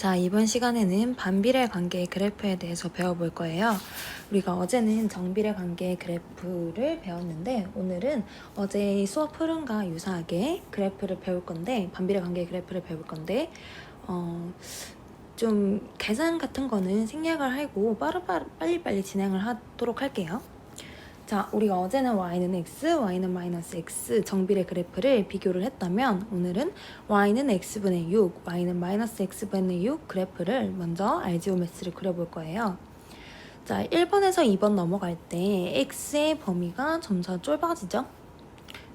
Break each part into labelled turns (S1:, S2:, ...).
S1: 자, 이번 시간에는 반비례 관계의 그래프에 대해서 배워볼 거예요. 우리가 어제는 정비례 관계의 그래프를 배웠는데 오늘은 어제 수업 흐름과 유사하게 그래프를 배울 건데 반비례 관계의 그래프를 배울 건데 어, 좀 계산 같은 거는 생략을 하고 빠르빠르 빨리빨리 진행을 하도록 할게요. 자, 우리가 어제는 y는 x, y는 마이너스 x 정비례 그래프를 비교를 했다면 오늘은 y는 x분의 6, y는 마이너스 x분의 6 그래프를 먼저 알지오메스를 그려볼 거예요. 자, 1번에서 2번 넘어갈 때 x의 범위가 점차 좁아지죠.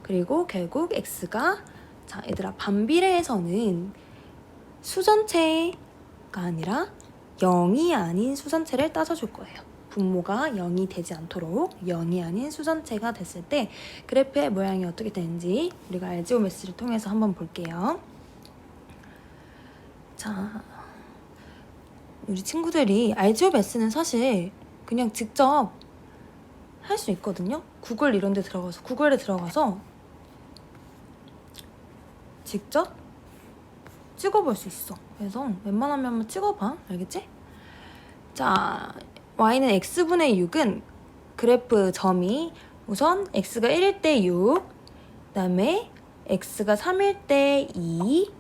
S1: 그리고 결국 x가 자, 얘들아 반비례에서는 수전체가 아니라 0이 아닌 수전체를 따져줄 거예요. 분모가 0이 되지 않도록 0이 아닌 수전체가 됐을 때 그래프의 모양이 어떻게 되는지 우리가 알지오메스를 통해서 한번 볼게요. 자, 우리 친구들이 알지오메스는 사실 그냥 직접 할 수 있거든요. 구글 이런 데 들어가서 구글에 들어가서 직접 찍어볼 수 있어. 그래서 웬만하면 한번 찍어봐. 알겠지? 자, y는 x분의 6은 그래프 점이 우선 x가 1일 때 6, 그 다음에 x가 3일 때 2,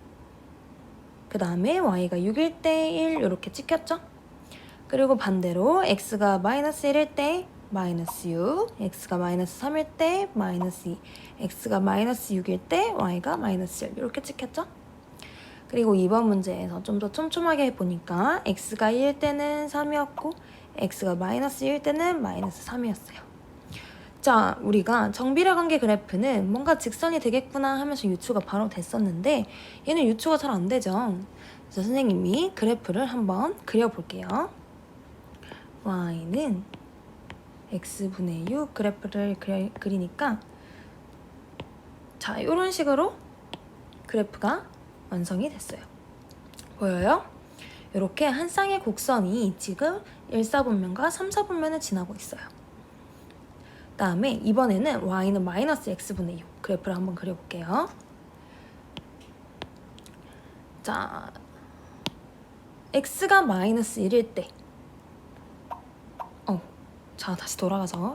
S1: 그 다음에 y가 6일 때 1 이렇게 찍혔죠? 그리고 반대로 x가 마이너스 1일 때 마이너스 6, x가 마이너스 3일 때 마이너스 2, x가 마이너스 6일 때 y가 마이너스 1 이렇게 찍혔죠? 그리고 2번 문제에서 좀 더 촘촘하게 보니까 x가 1일 때는 3이었고 x가 마이너스 1일 때는 마이너스 3이었어요. 자, 우리가 정비례 관계 그래프는 뭔가 직선이 되겠구나 하면서 유추가 바로 됐었는데 얘는 유추가 잘 안 되죠. 그래서 선생님이 그래프를 한번 그려볼게요. y는 x분의 6 그래프를 그려, 그리니까 자, 이런 식으로 그래프가 완성이 됐어요. 보여요? 이렇게 한 쌍의 곡선이 지금 1, 4분면과 3, 4분면을 지나고 있어요. 다음에 이번에는 y는 마이너스 x분의 6 그래프를 한번 그려볼게요. 자, x가 마이너스 1일 때 어, 자 다시 돌아가서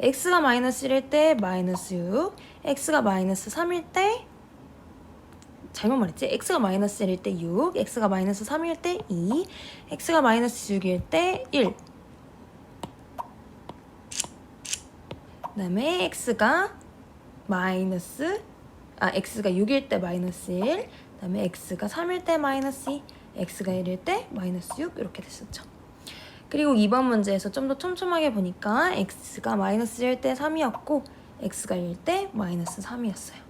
S1: x가 마이너스 1일 때 마이너스 6 x가 마이너스 3일 때 잘못 말했지? x가 마이너스 1일 때 6, x가 마이너스 3일 때 2, x가 마이너스 6일 때 1. 그 다음에 x가 마이너스 아 x가 6일 때 마이너스 1, 그 다음에 x가 3일 때 마이너스 2, x가 1일 때 마이너스 6 이렇게 됐었죠. 그리고 2번 문제에서 좀 더 촘촘하게 보니까 x가 마이너스 1일 때 3이었고 x가 1일 때 마이너스 3이었어요.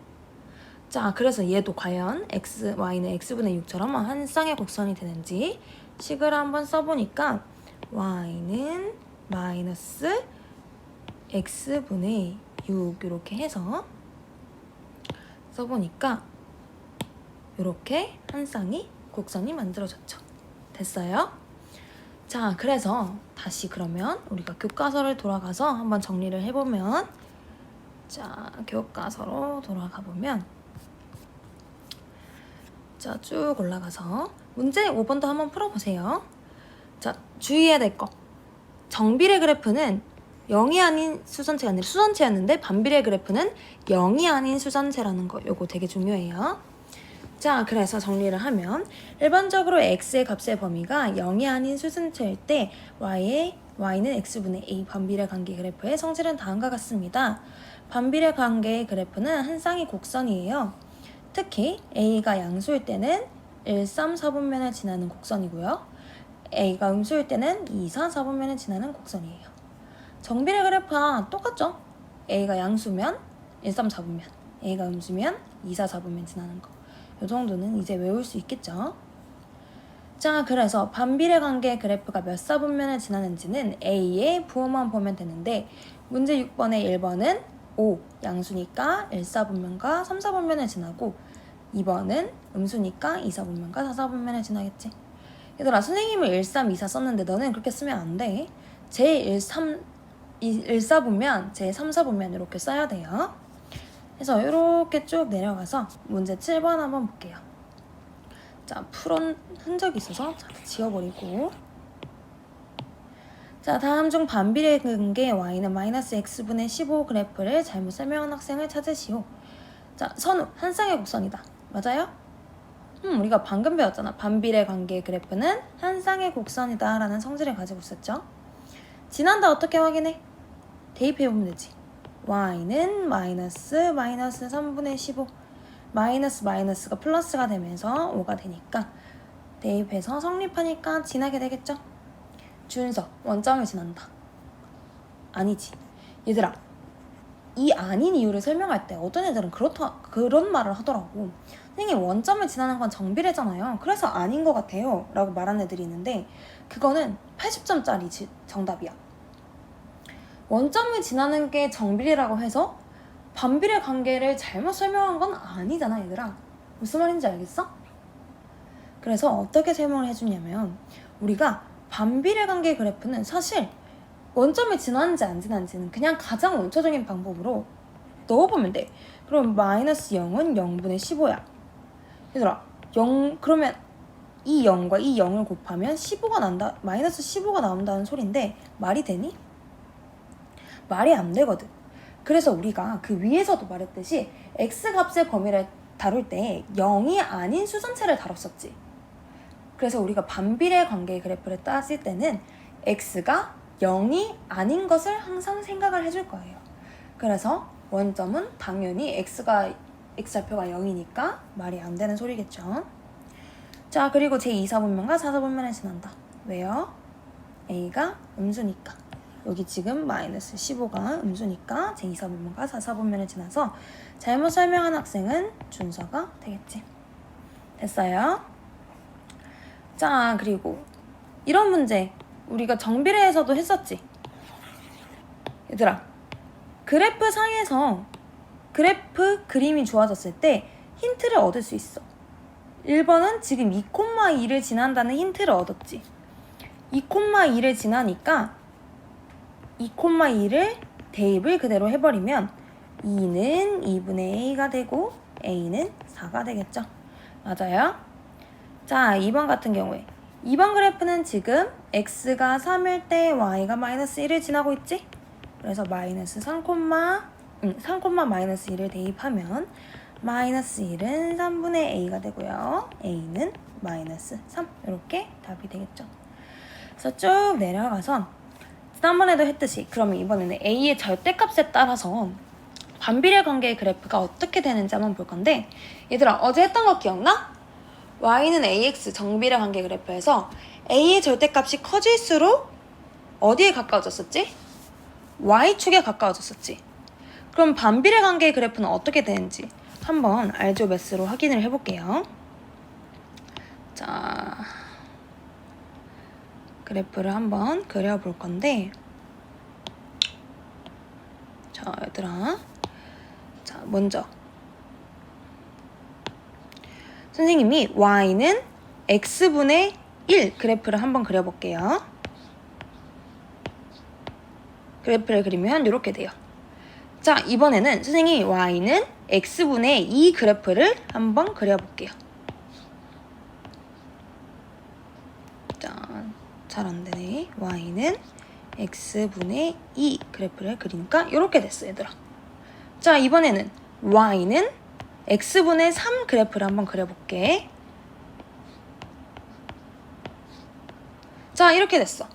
S1: 자, 그래서 얘도 과연 x, y는 x분의 6처럼 한 쌍의 곡선이 되는지 식을 한번 써보니까 y는 마이너스 x분의 6 이렇게 해서 써보니까 이렇게 한 쌍이 곡선이 만들어졌죠. 됐어요? 자, 그래서 다시 그러면 우리가 교과서를 돌아가서 한번 정리를 해보면 자, 교과서로 돌아가 보면 자, 쭉 올라가서 문제 5번도 한번 풀어보세요. 자, 주의해야 될 거. 정비례 그래프는 0이 아닌 수전체가 아니라 수전체였는데 반비례 그래프는 0이 아닌 수전체라는 거. 요거 되게 중요해요. 자, 그래서 정리를 하면 일반적으로 x의 값의 범위가 0이 아닌 수전체일 때 y의 y는 x분의 a 반비례 관계 그래프의 성질은 다음과 같습니다. 반비례 관계의 그래프는 한 쌍의 곡선이에요. 특히 A가 양수일 때는 1, 3, 4분면을 지나는 곡선이고요. A가 음수일 때는 2, 4, 4분면을 지나는 곡선이에요. 정비례 그래프와 똑같죠? A가 양수면 1, 3, 4분면, A가 음수면 2, 4, 4분면 지나는 거. 이 정도는 이제 외울 수 있겠죠? 자, 그래서 반비례 관계 그래프가 몇 사분면을 지나는지는 A의 부호만 보면 되는데 문제 6번의 1번은 5 양수니까 1, 4분면과 3, 4분면을 지나고 2번은 음수니까 2, 4분면과 4, 4분면을 지나겠지. 얘들아 선생님은 1, 3, 2, 4 썼는데 너는 그렇게 쓰면 안 돼. 제 1, 3, 1, 4분면, 제 3, 4분면 이렇게 써야 돼요. 그래서 이렇게 쭉 내려가서 문제 7번 한번 볼게요. 자, 풀은 흔적이 있어서 자, 지워버리고 자, 다음 중 반비례 관계 y는 마이너스 x분의 15 그래프를 잘못 설명한 학생을 찾으시오. 자, 선우, 한 쌍의 곡선이다. 맞아요? 음, 우리가 방금 배웠잖아. 반비례 관계 그래프는 한 쌍의 곡선이다 라는 성질을 가지고 있었죠. 지난다 어떻게 확인해? 대입해보면 되지. y는 마이너스 마이너스 3분의 15 마이너스 마이너스가 플러스가 되면서 5가 되니까 대입해서 성립하니까 지나게 되겠죠? 준서 원점을 지난다. 아니지. 얘들아 이 아닌 이유를 설명할 때 어떤 애들은 그렇다 그런 말을 하더라고. 선생님 원점을 지나는 건 정비례잖아요. 그래서 아닌 것 같아요. 라고 말하는 애들이 있는데 그거는 80점짜리 정답이야. 원점을 지나는 게 정비례라고 해서 반비례 관계를 잘못 설명한 건 아니잖아 얘들아. 무슨 말인지 알겠어? 그래서 어떻게 설명을 해주냐면 우리가 반비례 관계 그래프는 사실 원점을 지났는지 안 지났는지는 그냥 가장 원초적인 방법으로 넣어보면 돼. 그럼 마이너스 0은 0분의 15야. 얘들아, 0, 그러면 이 0과 이 0을 곱하면 15가 난다, 마이너스 15가 나온다는 소린데 말이 되니? 말이 안 되거든. 그래서 우리가 그 위에서도 말했듯이 x 값의 범위를 다룰 때 0이 아닌 수선체를 다뤘었지. 그래서 우리가 반비례 관계 그래프를 따질 때는 x가 0이 아닌 것을 항상 생각을 해줄 거예요. 그래서 원점은 당연히 x가 x좌표가 0이니까 말이 안 되는 소리겠죠. 자 그리고 제2사분면과 4사분면을 지난다. 왜요? a가 음수니까. 여기 지금 마이너스 15가 음수니까 제2사분면과 4사분면을 지나서 잘못 설명한 학생은 준서가 되겠지. 됐어요? 자 그리고 이런 문제 우리가 정비례에서도 했었지. 얘들아, 그래프 상에서 그래프 그림이 좋아졌을 때 힌트를 얻을 수 있어. 1번은 지금 2,2를 지난다는 힌트를 얻었지. 2,2를 지나니까 2,2를 대입을 그대로 해버리면 2는 2분의 a가 되고 a는 4가 되겠죠. 맞아요? 자, 2번 같은 경우에 2번 그래프는 지금 x가 3일 때 y가 마이너스 1을 지나고 있지? 그래서 마이너스 3, 음, 3, 마이너스 1을 대입하면 마이너스 1은 3분의 a가 되고요. a는 마이너스 3 이렇게 답이 되겠죠. 그래서 쭉 내려가서 지난번에도 했듯이 그러면 이번에는 a의 절대값에 따라서 반비례 관계의 그래프가 어떻게 되는지 한번 볼 건데 얘들아 어제 했던 거 기억나? y는 ax 정비례 관계 그래프에서 a의 절대값이 커질수록 어디에 가까워졌었지? y축에 가까워졌었지. 그럼 반비례 관계 그래프는 어떻게 되는지 한번 알조메스로 확인을 해볼게요. 자, 그래프를 한번 그려볼 건데 자, 얘들아 자, 먼저 선생님이 y는 x분의 1 그래프를 한번 그려볼게요. 그래프를 그리면 이렇게 돼요. 자, 이번에는 선생님이 y는 x분의 2 그래프를 한번 그려볼게요. 자, 잘 안되네. y는 x분의 2 그래프를 그리니까 이렇게 됐어, 얘들아. 자, 이번에는 y는 x분의 3 그래프를 한번 그려볼게. 자, 이렇게 됐어.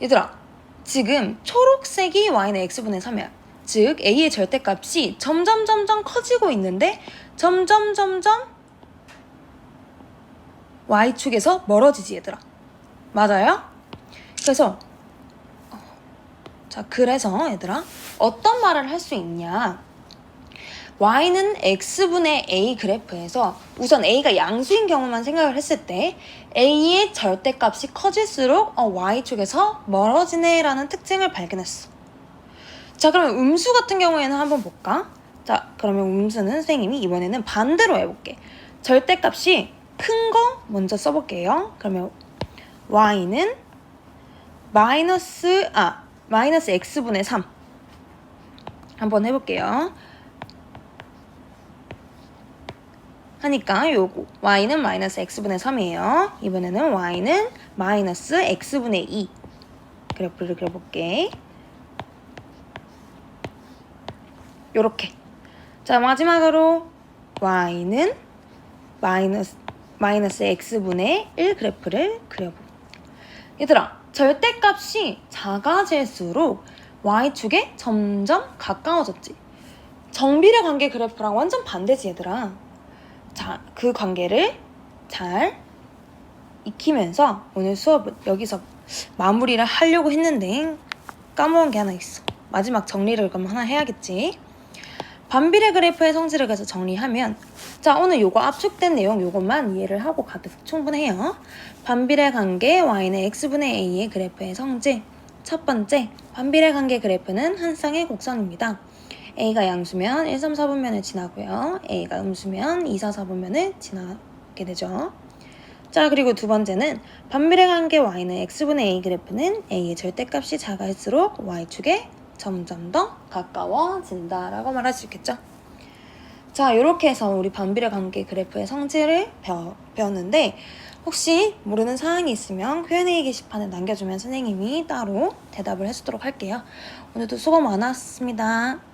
S1: 얘들아, 지금 초록색이 y는 x분의 3이야. 즉, a의 절대값이 점점 점점 커지고 있는데 점점 점점 y축에서 멀어지지, 얘들아. 맞아요? 그래서 어, 자, 그래서 얘들아, 어떤 말을 할 수 있냐? y는 x분의 a 그래프에서 우선 a가 양수인 경우만 생각을 했을 때 a의 절대값이 커질수록 어, y축에서 멀어지네 라는 특징을 발견했어. 자 그러면 음수 같은 경우에는 한번 볼까? 자 그러면 음수는 선생님이 이번에는 반대로 해볼게. 절대값이 큰 거 먼저 써볼게요. 그러면 y는 마이너스 아 마이너스 x분의 3 한번 해볼게요. 하니까 요거 y는 마이너스 x분의 3이에요. 이번에는 y는 마이너스 x분의 2 그래프를 그려볼게. 요렇게. 자 마지막으로 y는 마이너스 마이너스 x분의 1 그래프를 그려볼게. 얘들아 절대값이 작아질수록 y축에 점점 가까워졌지. 정비례 관계 그래프랑 완전 반대지 얘들아. 자, 그 관계를 잘 익히면서 오늘 수업은 여기서 마무리를 하려고 했는데 까먹은 게 하나 있어. 마지막 정리를 그럼 하나 해야겠지. 반비례 그래프의 성질을 그래서 정리하면 자 오늘 요거 압축된 내용 요것만 이해를 하고 가도 충분해요. 반비례 관계 y는 x분의 a의 그래프의 성질 첫 번째 반비례 관계 그래프는 한 쌍의 곡선입니다. a가 양수면 1, 3, 4분면을 지나고요. a가 음수면 2, 4, 4분면을 지나게 되죠. 자 그리고 두 번째는 반비례 관계 y는 x분의 a 그래프는 a의 절대값이 작아질수록 y축에 점점 더 가까워진다라고 말할 수 있겠죠. 자 이렇게 해서 우리 반비례 관계 그래프의 성질을 배웠는데 혹시 모르는 사항이 있으면 Q&A 게시판에 남겨주면 선생님이 따로 대답을 해주도록 할게요. 오늘도 수고 많았습니다.